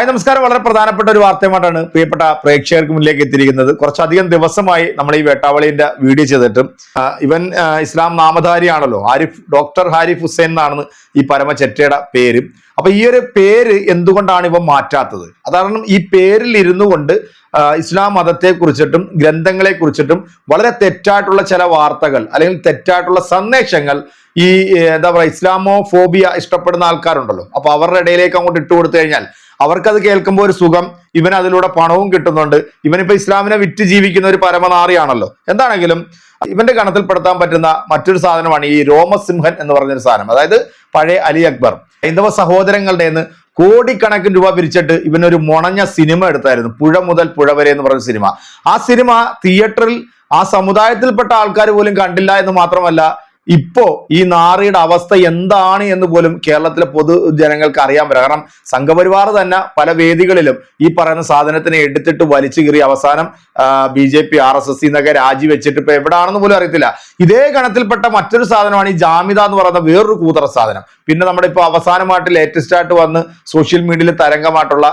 Hi നമസ്കാരം. വളരെ പ്രധാനപ്പെട്ട ഒരു വാർത്തയുമായിട്ടാണ് പ്രിയപ്പെട്ട പ്രേക്ഷകർക്ക് മുന്നിലേക്ക് എത്തിയിരിക്കുന്നത്. കുറച്ചധികം ദിവസമായി നമ്മൾ ഈ വേട്ടാവളിന്റെ വീഡിയോ ചെയ്തിട്ടും ഇവൻ ഇസ്ലാം നാമധാരിയാണല്ലോ. ആരിഫ് ഡോക്ടർ ഹാരിഫ് ഹുസൈൻ എന്നാണ് ഈ പരമചെറ്റയുടെ പേര്. അപ്പൊ ഈ ഒരു പേര് എന്തുകൊണ്ടാണ് ഇവ മാറ്റാത്തത്? അതാരണം ഈ പേരിൽ ഇരുന്നു കൊണ്ട് ഇസ്ലാം മതത്തെ കുറിച്ചിട്ടും ഗ്രന്ഥങ്ങളെ കുറിച്ചിട്ടും വളരെ തെറ്റായിട്ടുള്ള ചില വാർത്തകൾ അല്ലെങ്കിൽ തെറ്റായിട്ടുള്ള സന്ദേശങ്ങൾ ഈ എന്താ പറയുക ഇസ്ലാമോ ഫോബിയ ഇഷ്ടപ്പെടുന്ന ആൾക്കാരുണ്ടല്ലോ. അപ്പൊ അവരുടെ ഇടയിലേക്ക് അങ്ങോട്ട് ഇട്ടുകൊടുത്തു കഴിഞ്ഞാൽ അവർക്കത് കേൾക്കുമ്പോൾ ഒരു സുഖം ഇവൻ അതിലൂടെ പണവും കിട്ടുന്നുണ്ട്. ഇവനിപ്പോ ഇസ്ലാമിനെ വിറ്റ് ജീവിക്കുന്ന ഒരു പരമനാറിയാണല്ലോ. എന്താണെങ്കിലും ഇവന്റെ ഗണത്തിൽപ്പെടുത്താൻ പറ്റുന്ന മറ്റൊരു സാധനമാണ് ഈ രോമസിംഹൻ എന്ന് പറഞ്ഞൊരു സാധനം. അതായത് പഴയ അലി അക്ബർ. ഹൈന്ദവ സഹോദരങ്ങളുടെ നിന്ന് കോടിക്കണക്കിന് രൂപ പിരിച്ചിട്ട് ഇവനൊരു മുണഞ്ഞ സിനിമ എടുത്തായിരുന്നു. പുഴ മുതൽ പുഴ വരെ എന്ന് പറഞ്ഞ സിനിമ. ആ സിനിമ തിയേറ്ററിൽ ആ സമുദായത്തിൽപ്പെട്ട ആൾക്കാർ പോലും കണ്ടില്ല എന്ന് മാത്രമല്ല ഇപ്പോ ഈ നാറിയുടെ അവസ്ഥ എന്താണ് എന്ന് പോലും കേരളത്തിലെ പൊതുജനങ്ങൾക്ക് അറിയാൻ പറ്റും കാരണം സംഘപരിവാർ തന്നെ പല വേദികളിലും ഈ പറയുന്ന സാധനത്തിനെ എടുത്തിട്ട് വലിച്ചു കീറി അവസാനം B J P R S S എന്നൊക്കെ രാജിവെച്ചിട്ട് ഇപ്പൊ എവിടെയാണെന്ന് പോലും അറിയത്തില്ല. ഇതേ ഗണത്തിൽപ്പെട്ട മറ്റൊരു സാധനമാണ് ഈ ജാമ്യത എന്ന് പറയുന്ന വേറൊരു കൂതറ സാധനം. പിന്നെ നമ്മുടെ ഇപ്പൊ അവസാനമായിട്ട് ലേറ്റസ്റ്റ് ആയിട്ട് വന്ന് സോഷ്യൽ മീഡിയയിൽ തരംഗമായിട്ടുള്ള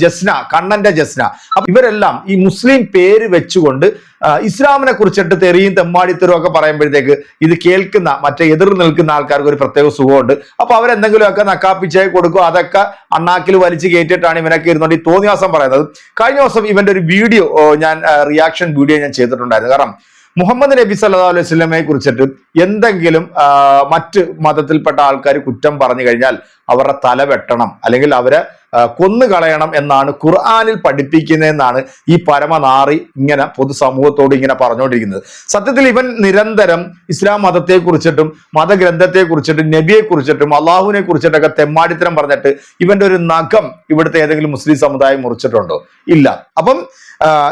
ജസ്ന കണ്ണന്റെ ജസ്ന. അപ്പൊ ഇവരെല്ലാം ഈ മുസ്ലിം പേര് വെച്ചുകൊണ്ട് ഇസ്ലാമിനെ കുറിച്ചിട്ട് തെറിയും തെമ്മാടിത്തരും ഒക്കെ പറയുമ്പോഴത്തേക്ക് ഇത് കേൾക്കുന്ന മറ്റേ എതിർ നിൽക്കുന്ന ആൾക്കാർക്ക് ഒരു പ്രത്യേക സുഖമുണ്ട്. അപ്പൊ അവരെന്തെങ്കിലുമൊക്കെ നക്കാപ്പിച്ചേ കൊടുക്കും അതൊക്കെ അണ്ണാക്കിൽ വലിച്ചു കയറ്റിയിട്ടാണ് ഇവനൊക്കെ ഇരുന്നുകൊണ്ട് ഈ തോന്നിയാസം പറയുന്നത്. കഴിഞ്ഞ ദിവസം ഇവന്റെ ഒരു വീഡിയോ ഞാൻ റിയാക്ഷൻ വീഡിയോ ഞാൻ ചെയ്തിട്ടുണ്ടായിരുന്നു. കാരണം മുഹമ്മദ് നബി സല്ലല്ലാഹു അലൈഹി സ്വലമയെ കുറിച്ചിട്ട് എന്തെങ്കിലും മറ്റ് മതത്തിൽപ്പെട്ട ആൾക്കാർ കുറ്റം പറഞ്ഞു കഴിഞ്ഞാൽ അവരുടെ തല വെട്ടണം. അല്ലെങ്കിൽ അവരെ കൊന്നു കളയണം എന്നാണ് ഖുർആാനിൽ പഠിപ്പിക്കുന്നതെന്നാണ് ഈ പരമനാറി ഇങ്ങനെ പൊതുസമൂഹത്തോട് ഇങ്ങനെ പറഞ്ഞുകൊണ്ടിരിക്കുന്നത്. സത്യത്തിൽ ഇവൻ നിരന്തരം ഇസ്ലാം മതത്തെ കുറിച്ചിട്ടും മതഗ്രന്ഥത്തെ കുറിച്ചിട്ടും നബിയെ കുറിച്ചിട്ടും അള്ളാഹുവിനെ കുറിച്ചിട്ടൊക്കെ തെമ്മാടിത്തരം പറഞ്ഞിട്ട് ഇവന്റെ ഒരു നഖം ഇവിടുത്തെ ഏതെങ്കിലും മുസ്ലിം സമുദായം മുറിച്ചിട്ടുണ്ടോ? ഇല്ല. അപ്പം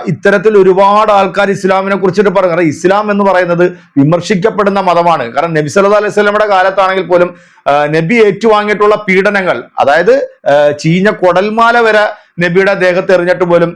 ഇത്തരത്തിൽ ഒരുപാട് ആൾക്കാർ ഇസ്ലാമിനെ കുറിച്ചിട്ട് പറഞ്ഞു കാരണം ഇസ്ലാം എന്ന് പറയുന്നത് വിമർശിക്കപ്പെടുന്ന മതമാണ്. കാരണം നബി അലൈഹി സ്വലമുടെ കാലത്താണെങ്കിൽ പോലും നബി ഏറ്റുവാങ്ങിയിട്ടുള്ള പീഡനങ്ങൾ അതായത് ചീഞ്ഞ കൊടൽമാല വരെ നബിയുടെ ദേഹത്ത് എറിഞ്ഞിട്ട് പോലും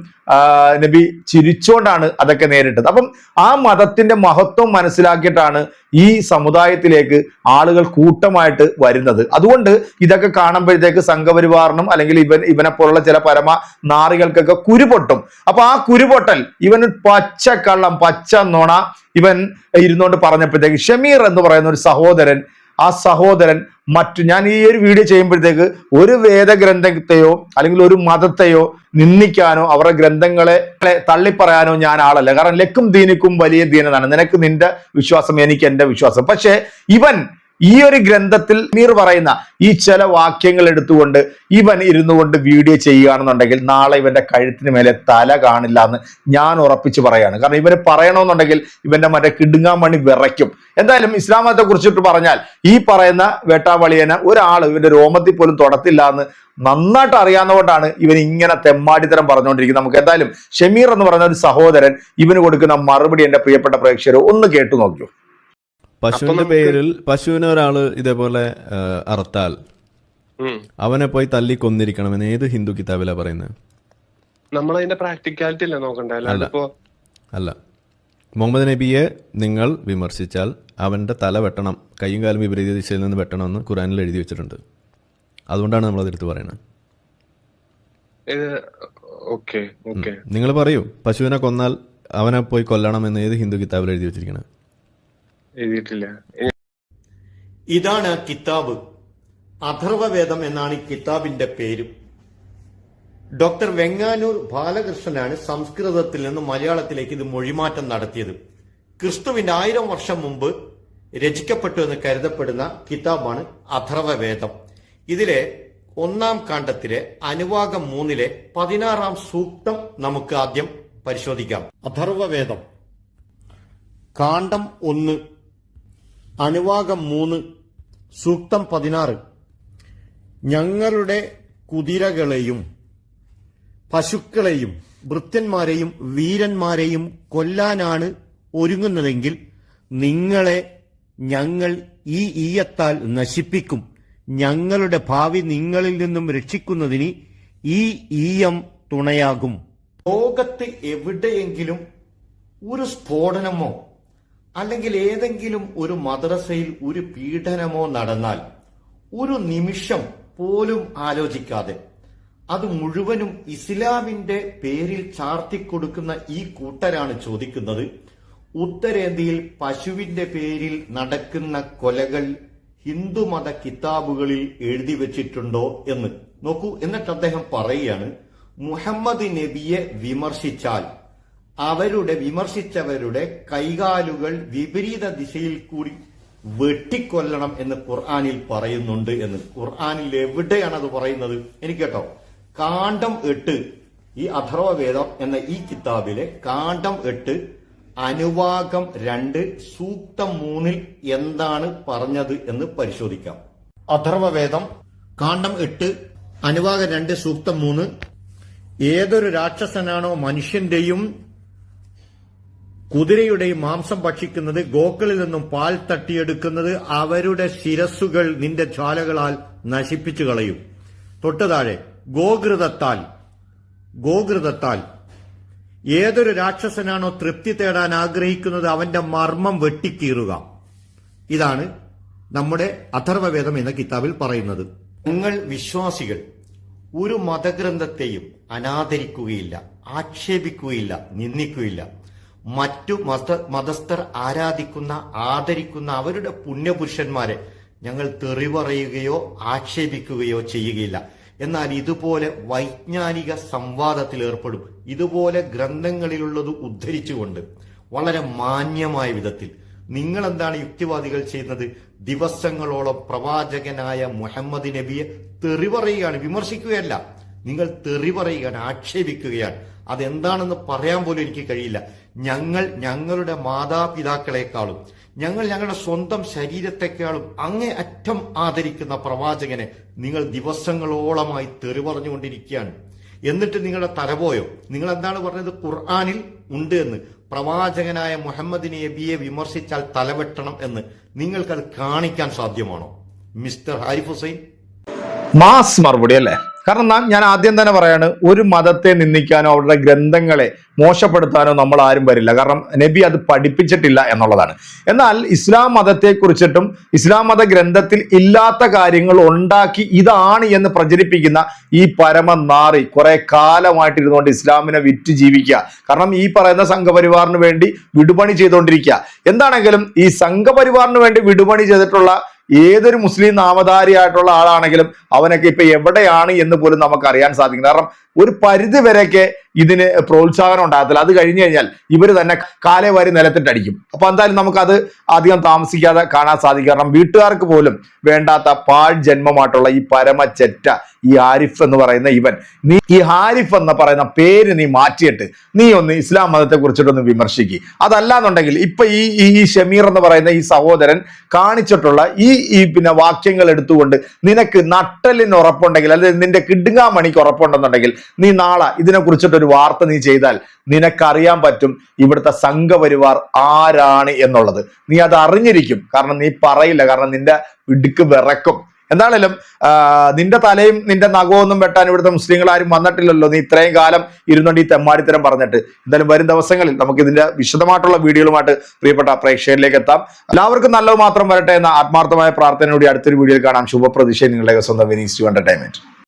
നബി ചിരിച്ചുകൊണ്ടാണ് അതൊക്കെ നേരിട്ടത്. അപ്പം ആ മതത്തിന്റെ മഹത്വം മനസ്സിലാക്കിയിട്ടാണ് ഈ സമുദായത്തിലേക്ക് ആളുകൾ കൂട്ടമായിട്ട് വരുന്നത്. അതുകൊണ്ട് ഇതൊക്കെ കാണുമ്പോഴത്തേക്ക് സംഘപരിവാറിനും അല്ലെങ്കിൽ ഇവൻ ഇവനെ പോലുള്ള ചില പരമ നാറികൾക്കൊക്കെ കുരുപൊട്ടും. അപ്പൊ ആ കുരുപൊട്ടൽ ഇവൻ പച്ച കള്ളം പച്ച നുണ ഇവൻ ഇരുന്നുകൊണ്ട് പറഞ്ഞപ്പോഴത്തേക്ക് ഷമീർ എന്ന് പറയുന്ന ഒരു സഹോദരൻ ആ സഹോദരൻ മറ്റു ഞാൻ ഈ ഒരു വീഡിയോ ചെയ്യുമ്പോഴത്തേക്ക് ഒരു വേദഗ്രന്ഥത്തെയോ അല്ലെങ്കിൽ ഒരു മതത്തെയോ നിന്ദിക്കാനോ അവരുടെ ഗ്രന്ഥങ്ങളെ തള്ളിപ്പറയാനോ ഞാൻ ആളല്ല. കാരണം ലക്കും ദീനിക്കും വലിയ ദീനതാണ് നിനക്ക് നിന്റെ വിശ്വാസം എനിക്ക് എന്റെ വിശ്വാസം. പക്ഷേ ഇവൻ ഈ ഒരു ഗ്രന്ഥത്തിൽ നീർ പറയുന്ന ഈ ചില വാക്യങ്ങൾ എടുത്തുകൊണ്ട് ഇവൻ ഇരുന്നു കൊണ്ട് വീഡിയോ ചെയ്യുകയാണെന്നുണ്ടെങ്കിൽ നാളെ ഇവന്റെ കഴുത്തിന് മേലെ തല കാണില്ല എന്ന് ഞാൻ ഉറപ്പിച്ച് പറയാണ്. കാരണം ഇവന് പറയണമെന്നുണ്ടെങ്കിൽ ഇവന്റെ മറ്റേ കിടുങ്ങാൻ മണി വിറയ്ക്കും. എന്തായാലും ഇസ്ലാം മതത്തെ കുറിച്ചിട്ട് പറഞ്ഞാൽ ഈ പറയുന്ന വേട്ടാവളിയനെ ഒരാൾ ഇവന്റെ രോമത്തിൽ പോലും തൊടത്തില്ല എന്ന് നന്നായിട്ട് അറിയാവുന്നതുകൊണ്ടാണ് ഇവൻ ഇങ്ങനെ തെമ്മാടിത്തരം പറഞ്ഞുകൊണ്ടിരിക്കുന്നത്. നമുക്ക് എന്തായാലും ഷമീർ എന്ന് പറയുന്ന ഒരു സഹോദരൻ ഇവന് കൊടുക്കുന്ന മറുപടി എന്റെ പ്രിയപ്പെട്ട പ്രേക്ഷകർ ഒന്ന് കേട്ടു നോക്കൂ. പശുവിന്റെ പേരിൽ പശുവിനെ ഒരാൾ ഇതേപോലെ അറുത്താൽ അവനെ പോയി തല്ലി കൊന്നിരിക്കണമെന്ന് ഏത് ഹിന്ദു കിതാബിലാ പറയുന്നത്? നമ്മൾ നമ്മളതിന്റെ പ്രാക്ടിക്കാലിറ്റി അല്ലേ നോക്കണ്ടേ? അല്ലാതെ ഇപ്പോ അല്ല. മുഹമ്മദ് നബിയെ നിങ്ങൾ വിമർശിച്ചാൽ അവന്റെ തല വെട്ടണം കൈയും കാലും വിപരീത ദിശയിൽ നിന്ന് വെട്ടണമെന്ന് ഖുറാനിൽ എഴുതി വെച്ചിട്ടുണ്ട്. അതുകൊണ്ടാണ് നമ്മൾ അതെടുത്ത് പറയുന്നത് നിങ്ങൾ പറയൂ പശുവിനെ കൊന്നാൽ അവനെ പോയി കൊല്ലണം എന്ന് ഏത് ഹിന്ദു കിതാബിൽ എഴുതി വെച്ചിരിക്കുന്നത് എഴുതിയിട്ടില്ല. ഇതാണ് കിതാബ്. അഥർവവേദം എന്നാണ് ഈ കിതാബിന്റെ പേര്. ഡോക്ടർ വെങ്ങാനൂർ ബാലകൃഷ്ണനാണ് സംസ്കൃതത്തിൽ നിന്ന് മലയാളത്തിലേക്ക് ഇത് മൊഴിമാറ്റം നടത്തിയത്. ക്രിസ്തുവിന്റെ ആയിരം വർഷം മുമ്പ് രചിക്കപ്പെട്ടു എന്ന് കരുതപ്പെടുന്ന കിതാബാണ് അഥർവവേദം. ഇതിലെ ഒന്നാം കാണ്ഡത്തിലെ അനുവാകം മൂന്നിലെ പതിനാറാം സൂക്തം നമുക്ക് ആദ്യം പരിശോധിക്കാം. അഥർവവേദം. കാണ്ഡം ഒന്ന്. അനുവാകം മൂന്ന് സൂക്തം പതിനാറ്. ഞങ്ങളുടെ കുതിരകളെയും പശുക്കളെയും വൃത്യന്മാരെയും വീരന്മാരെയും കൊല്ലാനാണ് ഒരുങ്ങുന്നതെങ്കിൽ നിങ്ങളെ ഞങ്ങൾ ഈ ഈയത്താൽ നശിപ്പിക്കും. ഞങ്ങളുടെ ഭാവി നിങ്ങളിൽ നിന്നും രക്ഷിക്കുന്നതിന് ഈ ഈയം തുണയാകും. ലോകത്ത് എവിടെയെങ്കിലും ഒരു സ്ഫോടനമോ അല്ലെങ്കിൽ ഏതെങ്കിലും ഒരു മദ്രസയിൽ ഒരു പീഡനമോ നടന്നാൽ ഒരു നിമിഷം പോലും ആലോചിക്കാതെ അത് മുഴുവനും ഇസ്ലാമിന്റെ പേരിൽ ചാർത്തിക്കൊടുക്കുന്ന ഈ കൂട്ടരാണ് ചോദിക്കുന്നത്. ഉത്തരേന്ത്യയിൽ പശുവിന്റെ പേരിൽ നടക്കുന്ന കൊലകൾ ഹിന്ദുമത കിതാബുകളിൽ എഴുതി വെച്ചിട്ടുണ്ടോ എന്ന്. നോക്കൂ എന്നിട്ട് അദ്ദേഹം പറയുകയാണ് മുഹമ്മദ് നബിയെ വിമർശിച്ചാൽ അവരുടെ വിമർശിച്ചവരുടെ കൈകാലുകൾ വിപരീത ദിശയിൽ കൂടി വെട്ടിക്കൊല്ലണം എന്ന് ഖുർആാനിൽ പറയുന്നുണ്ട് എന്ന്. ഖുർആാനിൽ എവിടെയാണ് അത് പറയുന്നത്? എനിക്ക് കേട്ടോ കാണ്ഡം എട്ട് ഈ അഥർവവേദം എന്ന ഈ കിതാബിലെ കാണ്ഡം എട്ട് അനുവാകം രണ്ട് സൂക്തം മൂന്നിൽ എന്താണ് പറഞ്ഞത് എന്ന് പരിശോധിക്കാം. അഥർവവേദം കാണ്ഡം എട്ട് അനുവാകം രണ്ട് സൂക്തം മൂന്ന്. ഏതൊരു രാക്ഷസനാണോ മനുഷ്യന്റെയും കുതിരയുടെയും മാംസം ഭക്ഷിക്കുന്നത് ഗോക്കളിൽ നിന്നും പാൽ തട്ടിയെടുക്കുന്നത് അവരുടെ ശിരസ്സുകൾ നിന്റെ ജ്വാലകളാൽ നശിപ്പിച്ചു കളയും. തൊട്ടു താഴെ ഗോകൃതത്താൽ. ഗോഘൃതത്താൽ ഏതൊരു രാക്ഷസനാണോ തൃപ്തി തേടാൻ ആഗ്രഹിക്കുന്നത് അവന്റെ മർമ്മം വെട്ടിക്കീറുക. ഇതാണ് നമ്മുടെ അഥർവവേദം എന്ന കിതാബിൽ പറയുന്നത്. നിങ്ങൾ വിശ്വാസികൾ ഒരു മതഗ്രന്ഥത്തെയും അനാദരിക്കുകയില്ല ആക്ഷേപിക്കുകയില്ല നിന്ദിക്കുകയില്ല. മറ്റു മത മതസ്ഥർ ആരാധിക്കുന്ന ആദരിക്കുന്ന അവരുടെ പുണ്യപുരുഷന്മാരെ ഞങ്ങൾ തെറി പറയുകയോ ആക്ഷേപിക്കുകയോ ചെയ്യുകയില്ല. എന്നാൽ ഇതുപോലെ വൈജ്ഞാനിക സംവാദത്തിൽ ഏർപ്പെടും. ഇതുപോലെ ഗ്രന്ഥങ്ങളിലുള്ളത് ഉദ്ധരിച്ചുകൊണ്ട് വളരെ മാന്യമായ വിധത്തിൽ നിങ്ങൾ എന്താണ് യുക്തിവാദികൾ ചെയ്യുന്നത്? ദിവസങ്ങളോളം പ്രവാചകനായ മുഹമ്മദ് നബിയെ തെറി പറയുകയാണ് വിമർശിക്കുകയല്ല. നിങ്ങൾ തെറി പറയുകയാണ് ആക്ഷേപിക്കുകയാണ്. അതെന്താണെന്ന് പറയാൻ പോലും എനിക്ക് കഴിയില്ല. ഞങ്ങൾ ഞങ്ങളുടെ മാതാപിതാക്കളെക്കാളും ഞങ്ങൾ ഞങ്ങളുടെ സ്വന്തം ശരീരത്തെക്കാളും അങ്ങേ അറ്റം ആദരിക്കുന്ന പ്രവാചകനെ നിങ്ങൾ ദിവസങ്ങളോളമായി തെറി പറഞ്ഞുകൊണ്ടിരിക്കുകയാണ് എന്നിട്ട് നിങ്ങളുടെ തലപോയോ? നിങ്ങൾ എന്താണ് പറഞ്ഞത്? ഖുർആാനിൽ ഉണ്ട് എന്ന്. പ്രവാചകനായ മുഹമ്മദ് നബിയെ വിമർശിച്ചാൽ തലവെട്ടണം എന്ന്. നിങ്ങൾക്കത് കാണിക്കാൻ സാധ്യമാണോ? മിസ്റ്റർ ഹാരിഫ് ഹുസൈൻ? മാസ് മറുപടി അല്ലേ? കാരണം ഞാൻ ആദ്യം തന്നെ പറയാണ് ഒരു മതത്തെ നിന്ദിക്കാനോ അവരുടെ ഗ്രന്ഥങ്ങളെ മോശപ്പെടുത്താനോ നമ്മൾ ആരും വരില്ല. കാരണം നബി അത് പഠിപ്പിച്ചിട്ടില്ല എന്നുള്ളതാണ്. എന്നാൽ ഇസ്ലാം മതത്തെ കുറിച്ചിട്ടും ഇസ്ലാം മത ഗ്രന്ഥത്തിൽ ഇല്ലാത്ത കാര്യങ്ങൾ ഉണ്ടാക്കി ഇതാണ് എന്ന് പ്രചരിപ്പിക്കുന്ന ഈ പരമ നാറി കുറെ കാലമായിട്ട് ഇരുന്നുകൊണ്ട് ഇസ്ലാമിനെ വിറ്റ് ജീവിക്കുക. കാരണം ഈ പറയുന്ന സംഘപരിവാറിന് വേണ്ടി വിടുപണി ചെയ്തുകൊണ്ടിരിക്കുക. എന്താണെങ്കിലും ഈ സംഘപരിവാറിന് വേണ്ടി വിടുപണി ചെയ്തിട്ടുള്ള ഏതൊരു മുസ്ലിം നാമധാരിയായിട്ടുള്ള ആളാണെങ്കിലും അവനൊക്കെ ഇപ്പൊ എവിടെയാണ് എന്ന് പോലും നമുക്ക് അറിയാൻ സാധിക്കും. കാരണം ഒരു പരിധി വരെയൊക്കെ ഇതിന് പ്രോത്സാഹനം ഉണ്ടാകത്തില്ല. അത് കഴിഞ്ഞു കഴിഞ്ഞാൽ ഇവർ തന്നെ കാലേ വാരി നിലത്തിട്ടടിക്കും. അപ്പൊ എന്തായാലും നമുക്കത് അധികം താമസിക്കാതെ കാണാൻ സാധിക്കും. കാരണം വീട്ടുകാർക്ക് പോലും വേണ്ടാത്ത പാഴ് ജന്മമായിട്ടുള്ള ഈ പരമചെറ്റ ഈ ആരിഫ് എന്ന് പറയുന്ന ഇവൻ നീ ഈ ഹാരിഫ് എന്ന് പറയുന്ന പേര് നീ മാറ്റിയിട്ട് നീ ഒന്ന് ഇസ്ലാം മതത്തെ കുറിച്ചിട്ടൊന്ന് വിമർശിക്കുക അതല്ല എന്നുണ്ടെങ്കിൽ ഇപ്പൊ ഈ ഈ- ഷമീർ എന്ന് പറയുന്ന ഈ സഹോദരൻ കാണിച്ചിട്ടുള്ള ഈ ഈ പിന്നെ വാക്യങ്ങൾ എടുത്തുകൊണ്ട് നിനക്ക് നട്ടലിന് ഉറപ്പുണ്ടെങ്കിൽ അല്ലെങ്കിൽ നിന്റെ കിടുങ്ങാമണിക്ക് ഉറപ്പുണ്ടെന്നുണ്ടെങ്കിൽ നീ നാളെ ഇതിനെ കുറിച്ചിട്ട് ഒരു വാർത്ത നീ ചെയ്താൽ നിനക്കറിയാൻ പറ്റും ഇവിടുത്തെ സംഘപരിവാർ ആരാണ് എന്നുള്ളത്. നീ അത് അറിഞ്ഞിരിക്കും. കാരണം നീ പറയില്ല. കാരണം നിന്റെ ഇടുക്ക് വിറക്കും. എന്താണേലും നിന്റെ തലയും നിന്റെ നഖമൊന്നും വെട്ടാൻ ഇവിടുത്തെ മുസ്ലിങ്ങൾ ആരും വന്നിട്ടില്ലല്ലോ. നീ ഇത്രയും കാലം ഇരുന്നുകൊണ്ട് ഈ തെമ്മാടിത്തരം പറഞ്ഞിട്ട്. എന്തായാലും വരും ദിവസങ്ങളിൽ നമുക്ക് ഇതിന്റെ വിശദമായിട്ടുള്ള വീഡിയോകളുമായിട്ട് പ്രിയപ്പെട്ട പ്രേക്ഷകരിലേക്ക് എത്താം. എല്ലാവർക്കും നല്ലത് മാത്രം വരട്ടെ എന്ന ആത്മാർത്ഥമായ പ്രാർത്ഥനയോടെ അടുത്തൊരു വീഡിയോയിൽ കാണാം. ശുഭപ്രതീക്ഷ നിങ്ങളുടെ സ്വന്തം വിനീസ് ടു എന്റർടൈൻമെന്റ്